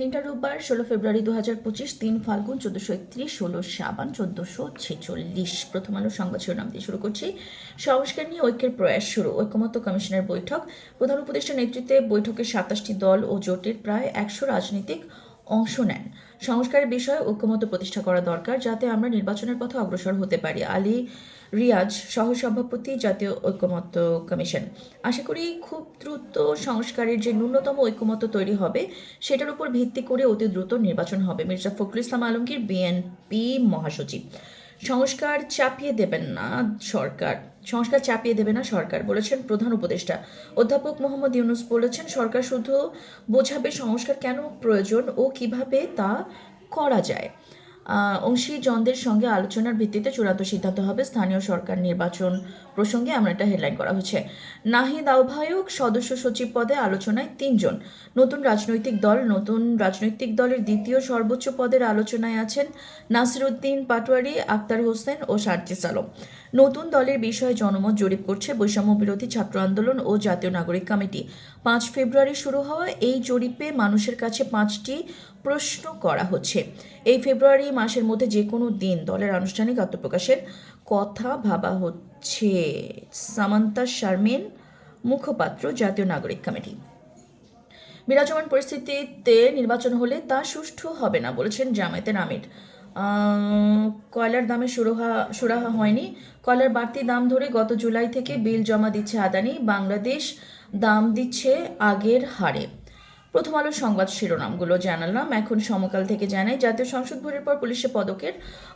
দিনটা রোববার, ষোলো ফেব্রুয়ারি দু হাজার পঁচিশ, তিন ফাল্গুন, চোদ্দোশো একত্রিশ, ষোলো সাবান, চোদ্দোশো ছেচল্লিশ। প্রথম আলো সংবাদ শিরোনাম দিয়ে শুরু করছি। সংস্কার নিয়ে ঐক্যের প্রয়াস শুরু। ঐক্যমত্য কমিশনের বৈঠক। প্রধান উপদেষ্টার নেতৃত্বে বৈঠকে সাতাশটি দল ও জোটের প্রায় একশো রাজনীতিক অংশ নেন। সংস্কারের বিষয়ে ঐক্যমত প্রতিষ্ঠা করা দরকার যাতে আমরা নির্বাচনের পথে অগ্রসর হতে পারি। আলী রিয়াজ সহসভাপতি জাতীয় ঐক্যমত্য কমিশন। আশা করি খুব দ্রুত সংস্কারের যে ন্যূনতম ঐক্যমত্য তৈরি হবে, সেটার উপর ভিত্তি করে অতি দ্রুত নির্বাচন হবে। মির্জা ফখরুল ইসলাম আলমগীর, বিএনপি মহাসচিব। সংস্কার চাপিয়ে দেবেন না সরকার, সংস্কার চাপিয়ে দেবে না সরকার বলেছেন প্রধান উপদেষ্টা। অধ্যাপক মোহাম্মদ ইউনুস বলেছেন, সরকার শুধু বোঝাবে সংস্কার কেন প্রয়োজন ও কীভাবে তা করা যায়। অংশীজনদের সঙ্গে আলোচনার ভিত্তিতে চূড়ান্ত সিদ্ধান্ত হবে স্থানীয় সরকার নির্বাচন প্রসঙ্গে আমরা একটা হেডলাইন করা হচ্ছে নাহিদ আহ্বায়ক সদস্য সচিব পদে আলোচনায় তিনজন। নতুন রাজনৈতিক দল, নতুন রাজনৈতিক দলের দ্বিতীয় সর্বোচ্চ পদের আলোচনায় আছেন নাসিরুদ্দিন পাটোয়ারি, আক্তার হোসেন ও সার্জিস আলম। নতুন দলের বিষয়ে জনমত জরিপ করছে বৈষম্য বিরোধী ছাত্র আন্দোলন ও জাতীয় নাগরিক কমিটি। পাঁচ ফেব্রুয়ারি শুরু হওয়া এই জরিপে মানুষের কাছে পাঁচটি প্রশ্ন করা হচ্ছে। এই ফেব্রুয়ারি মাসের মধ্যে যে কোনো দিন দলের আনুষ্ঠানিক আত্মপ্রকাশের কথা ভাবা হচ্ছে। সামান্তা শারমিন, মুখপাত্র, জাতীয় নাগরিক কমিটি। বিরাজমান পরিস্থিতিতে নির্বাচন হলে তা সুষ্ঠু হবে না বলেছেন জামায়াতের আমির। কয়লার দামে সুরাহা সুরাহা হয়নি। কয়লার বাড়তি দাম ধরে গত জুলাই থেকে বিল জমা দিচ্ছে আদানি। বাংলাদেশ দাম দিচ্ছে আগের হারে। প্রথম আলো সংবাদ শিরোনামগুলো জানালাম। এখন সমকাল থেকে জানাই, জাতীয় সংসদ ভোটের পর পুলিশের পদকের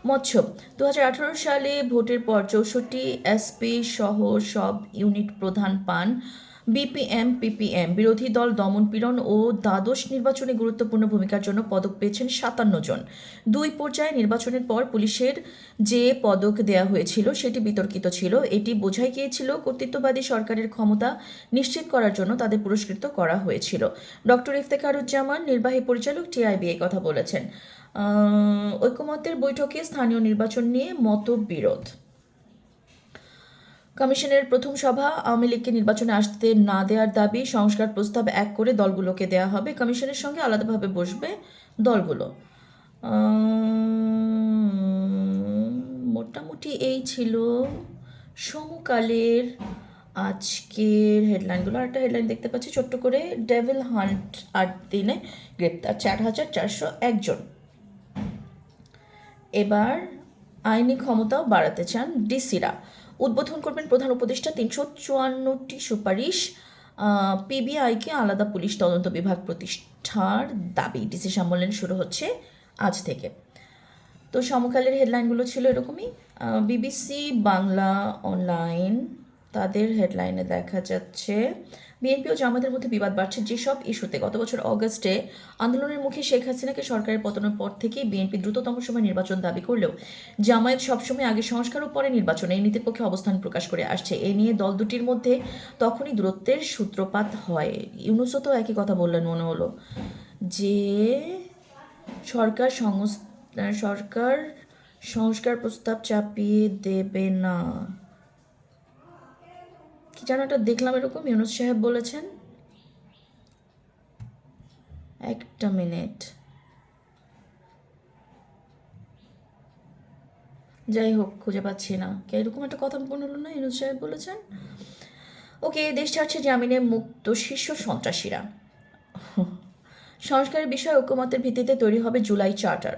মৎস্য দু হাজার আঠারো সালে ভোটের পর চৌষট্টি এসপি সহ সব ইউনিট প্রধান পান বিপিএম পিপিএম বিরোধী দল দমন পীড়ন ও দ্বাদশ নির্বাচনে গুরুত্বপূর্ণ ভূমিকার জন্য পদক পেয়েছেন সাতান্ন জন। দুই পর্যায়ে নির্বাচনের পর পুলিশের যে পদক দেয়া হয়েছিল সেটি বিতর্কিত ছিল। এটি বোঝাই গিয়েছিল কর্তৃত্ববাদী সরকারের ক্ষমতা নিশ্চিত করার জন্য তাদের পুরস্কৃত করা হয়েছিল। ডক্টর ইফতেখারুজ্জামান নির্বাহী পরিচালক টিআইবি কথা বলেছেন। আহ, ঐকমত্যের বৈঠকে স্থানীয় নির্বাচন নিয়ে মতবিরোধ। কমিশনের প্রথম সভা আওয়ামী লীগকে নির্বাচনে আসতে না দেওয়ার দাবি, সংস্কার প্রস্তাব এক করে দলগুলোকে দেয়া হবে। কমিশনের সঙ্গে আলাদাভাবে বসবে দলগুলো। মোটামুটি এই ছিল সমকালের আজকের হেডলাইনগুলো আর একটা হেডলাইন দেখতে পাচ্ছি, ছোট্ট করে ডেভিল হান্ট আট দিনে গ্রেপ্তার, চার হাজার চারশো একজন এবার আইনি ক্ষমতাও বাড়াতে চান ডিসিরা। উদ্বোধন করবেন প্রধান উপদেষ্টা তিনশো চুয়ান্নটি সুপারিশ। পিবিআইকে আলাদা পুলিশ তদন্ত বিভাগ প্রতিষ্ঠার দাবি ডিসি সম্মেলন শুরু হচ্ছে আজ থেকে। তো সমকালের হেডলাইনগুলো ছিল এরকমই। বিবিসি বাংলা অনলাইন তাদের হেডলাইনে দেখা যাচ্ছে বিএনপি ও জামাতের মধ্যে বিবাদ বাড়ছে যেসব ইস্যুতে। গত বছর অগস্টে আন্দোলনের মুখে শেখ হাসিনাকে সরকারের পতনের পর থেকেই বিএনপি দ্রুততম সময় নির্বাচন দাবি করলেও জামায়াত সবসময় আগে সংস্কার ও পরে নির্বাচন এই নীতির পক্ষে অবস্থান প্রকাশ করে আসছে। এই নিয়ে দল দুটির মধ্যে তখনই দূরত্বের সূত্রপাত হয়। ইউনুসও তো একই কথা বললেন, মনে হলো যে সরকার সংস্থা সরকার সংস্কার প্রস্তাব চাপিয়ে দেবে না। একটা দেখলাম এরকম, ইউনুস সাহেব বলেছেন। একটা মিনিট। যাই হোক, খুঁজে পাচ্ছি না। কে, এরকম একটা কথা মনে হলো না, ইউনুস সাহেব বলেছেন? ওকে দেশ ছাড়ছে জামিনে মুক্ত শীর্ষ সন্ত্রাসীরা। সংস্কারের বিষয়ে ঐক্যমতের ভিত্তিতে তৈরি হবে জুলাই চার্টার।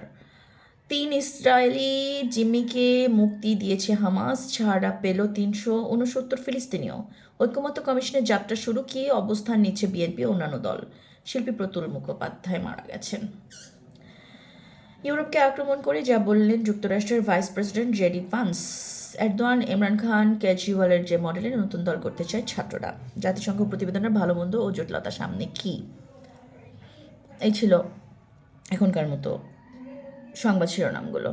তিন ইসরায়েলি জিম্মিকে মুক্তি দিয়েছে হামাস, ছাড়া পেল তিনশো উনসত্তর ফিলিস্তিনীয় ঐক্যমত্য কমিশনের যাত্রা শুরু কি? অবস্থান নিচ্ছে বিএনপি অন্যান্য দল। শিল্পী প্রতুল মুখোপাধ্যায় মারা গেছেন। ইউরোপকে আক্রমণ করে যা বললেন যুক্তরাষ্ট্রের vice president JD Vance. Erdogan, Imran Khan, কেজরিওয়ালের যে মডেলে নতুন দল করতে চায় ছাত্ররা। জাতিসংঘ প্রতিবেদনের ভালো মন্দ ও জটিলতা সামনে কি? এই ছিল এখনকার মতো সংবাদ শিরোনামগুলো।